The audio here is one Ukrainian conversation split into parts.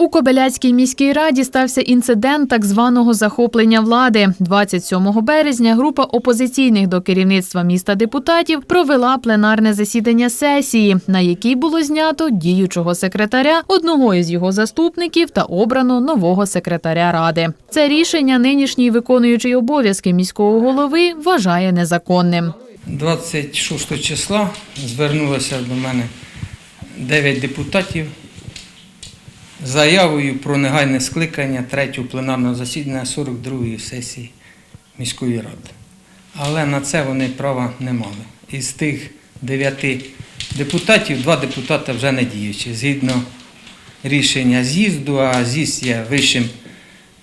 У Кобеляцькій міській раді стався інцидент так званого захоплення влади. 27 березня група опозиційних до керівництва міста депутатів провела пленарне засідання сесії, на якій було знято діючого секретаря, одного із його заступників та обрано нового секретаря ради. Це рішення нинішній виконуючий обов'язки міського голови вважає незаконним. 26 числа звернулося до мене 9 депутатів заявою про негайне скликання третього пленарного засідання 42-ї сесії міської ради. Але на це вони права не мали. Із тих 9 депутатів, два депутати вже не діючі. Згідно рішення з'їзду, а з'їзд є вищим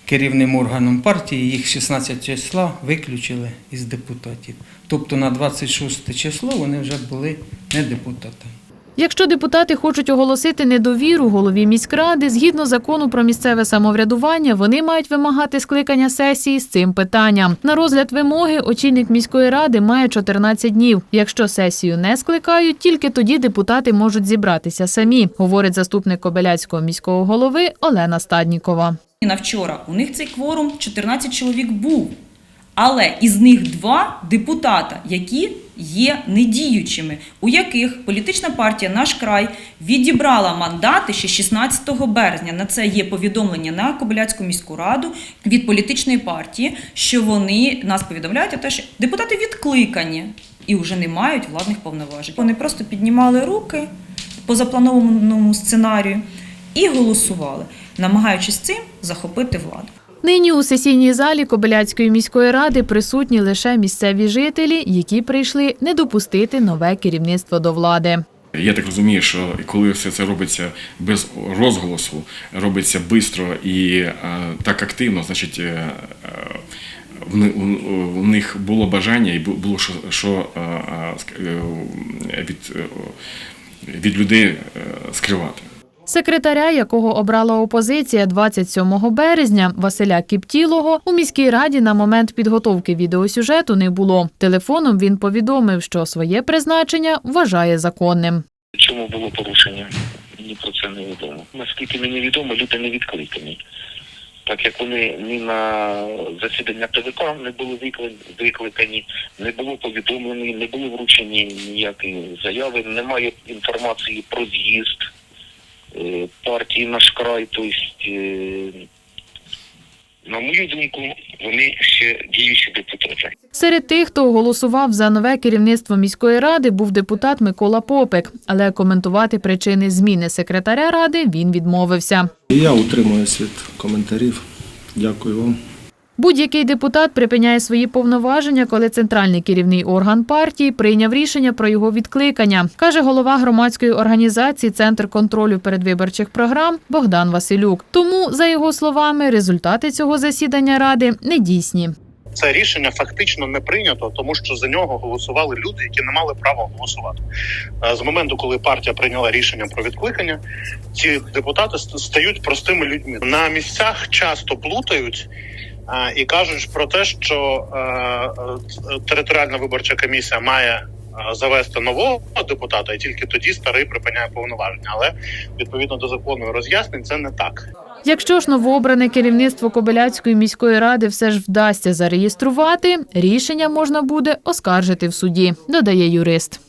керівним органом партії, їх 16 числа виключили із депутатів. Тобто на 26 число вони вже були не депутатами. Якщо депутати хочуть оголосити недовіру голові міськради, згідно закону про місцеве самоврядування, вони мають вимагати скликання сесії з цим питанням. На розгляд вимоги очільник міської ради має 14 днів. Якщо сесію не скликають, тільки тоді депутати можуть зібратися самі, говорить заступник Кобеляцького міського голови Олена Стаднікова. На вчора у них цей кворум 14 чоловік був. Але із них два депутата, які є недіючими, у яких політична партія Наш край відібрала мандати ще 16 березня. На це є повідомлення на Кобиляцьку міську раду від політичної партії, що вони нас повідомляють, про те, що депутати відкликані і вже не мають владних повноважень. Вони просто піднімали руки по запланованому сценарію і голосували, намагаючись цим захопити владу. Нині у сесійній залі Кобиляцької міської ради присутні лише місцеві жителі, які прийшли не допустити нове керівництво до влади. Я так розумію, що коли все це робиться без розголосу, робиться швидко і е, так активно, значить е, е, у- них було бажання і бу- було що, що від, від людей скривати. Секретаря, якого обрала опозиція 27 березня, Василя Кіптілого, у міській раді на момент підготовки відеосюжету не було. Телефоном він повідомив, що своє призначення вважає законним. Чому було порушення? Мені про це не відомо. Наскільки мені відомо, люди не відкликані. Так як вони ні на засідання ТВК не були викликані, не було повідомлені, не були вручені ніякі заяви, немає інформації про з'їзд партії наш край. Тобто, е, на мою думку, вони ще діючі депутати. Серед тих, хто голосував за нове керівництво міської ради, був депутат Микола Попик, але коментувати причини зміни секретаря ради він відмовився. Я утримуюсь від коментарів. Дякую вам. Будь-який депутат припиняє свої повноваження, коли центральний керівний орган партії прийняв рішення про його відкликання, каже голова громадської організації Центр контролю передвиборчих програм Богдан Василюк. Тому, за його словами, результати цього засідання ради недійсні. це рішення фактично не прийнято, тому що за нього голосували люди, які не мали права голосувати. Е, З моменту, коли партія прийняла рішення про відкликання, ці депутати ст- стають простими людьми. На місцях часто плутають. І кажуть про те, що е, територіальна виборча комісія має е, завести нового депутата, і тільки тоді старий припиняє повноваження. Але відповідно до закону роз'яснень, це не так. Якщо ж новообране керівництво Кобиляцької міської ради все ж вдасться зареєструвати, рішення можна буде оскаржити в суді, додає юрист.